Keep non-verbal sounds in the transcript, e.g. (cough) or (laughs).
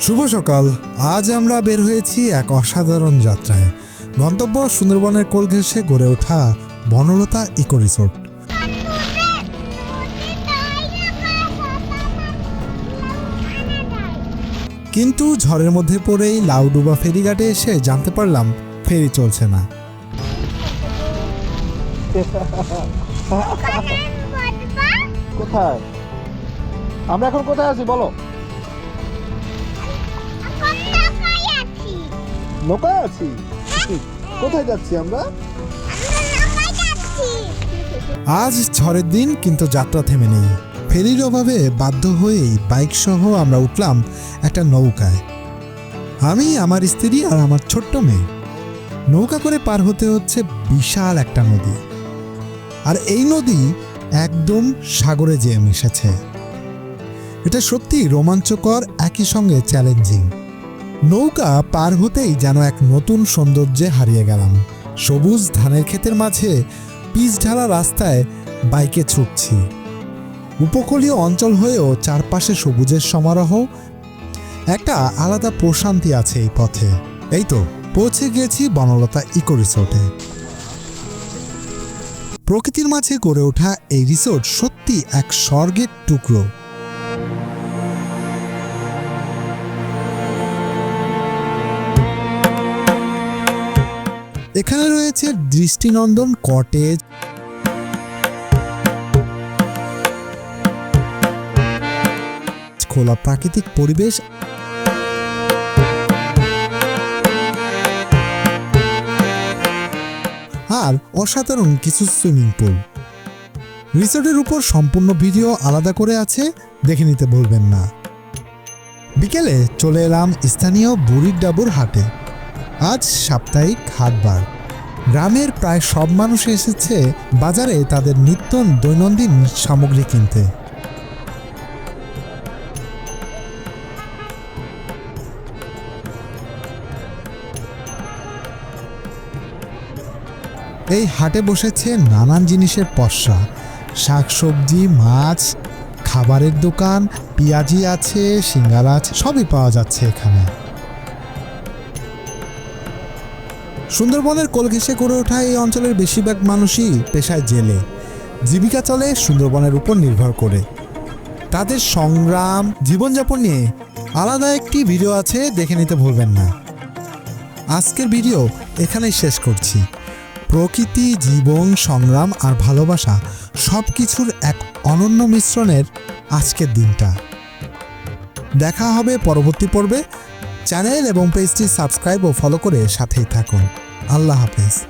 শুভ সকাল। আজ আমরা বের হয়েছি এক অসাধারণ যাত্রায়। গন্তব্য সুন্দরবনের কোল ঘেঁষে গড়ে ওঠা বনলতা ইকো রিসোর্ট। কিন্তু ঝড়ের মধ্যে পড়েই লাউডুবা ফেরিঘাটে এসে জানতে পারলাম, ফেরি চলছে না। (laughs) কোথায়? আমরা এখন কোথায় আছি, বলো? নৌকায় আছি? কোথায় যাচ্ছি আমরা? আজ ঝড়ের দিন, কিন্তু যাত্রা থেমে নেই। ফেরির অভাবে বাধ্য হয়েই বাইক সহ আমরা উঠলাম একটা নৌকায়। আমি, আমার স্ত্রী আর আমার ছোট্ট মেয়ে। নৌকা করে পার হতে হচ্ছে বিশাল একটা নদী। আর এই নদী একদম সাগরে যেয়ে মিশেছে। এটা সত্যি রোমাঞ্চকর, একই সঙ্গে চ্যালেঞ্জিং। নৌকা পার হতেই যেন এক নতুন সৌন্দর্যে হারিয়ে গেলাম। সবুজ ধানের ক্ষেতের মাঝে পিচ ঢালা রাস্তায় বাইকে ছুটছি। উপকূলীয় অঞ্চল হয়েও চারপাশে সবুজের সমারোহ। একটা আলাদা প্রশান্তি আছে এই পথে। এই তো, পৌঁছে গিয়েছি বনলতা ইকো রিসোর্টে প্রকৃতির মাঝে গড়ে ওঠা এই রিসোর্ট সত্যি এক স্বর্গের টুকরো। এখানে রয়েছে দৃষ্টিনন্দন কটেজ। খোলা প্রাকৃতিক পরিবেশ আর অসাধারণ কিছু সুইমিং পুল। রিসোর্টের উপর সম্পূর্ণ ভিডিও আলাদা করে আছে, দেখে নিতে বলবেন না। বিকেলে চলে এলাম স্থানীয় বুড়ির ডাবুর হাটে। আজ সাপ্তাহিক হাটবার। গ্রামের প্রায় সব মানুষ এসেছে বাজারে তাদের নিত্য দৈনন্দিন সামগ্রী কিনতে। এই হাটে বসেছে নানান জিনিসের পসরা। শাকসবজি, মাছ, খাবারের দোকান, পেঁয়াজি আছে, সিঙ্গারা আছে, সবই পাওয়া যাচ্ছে এখানে। সুন্দরবনের কোল ঘেঁষে গড়ে ওঠা এই অঞ্চলের বেশিরভাগ মানুষই পেশায় জেলে। জীবিকা চলে সুন্দরবনের উপর নির্ভর করে। তাদের সংগ্রাম, জীবনযাপন নিয়ে আলাদা একটি ভিডিও আছে, দেখে নিতে ভুলবেন না। আজকের ভিডিও এখানেই শেষ করছি। প্রকৃতি, জীবন, সংগ্রাম আর ভালোবাসা সব কিছুর এক অনন্য মিশ্রণের আজকের দিনটা। দেখা হবে পরবর্তী পর্বে। চ্যানেল এবং পেজটি সাবস্ক্রাইব ও ফলো করে সাথেই থাকুন। আল্লাহ হাফেজ।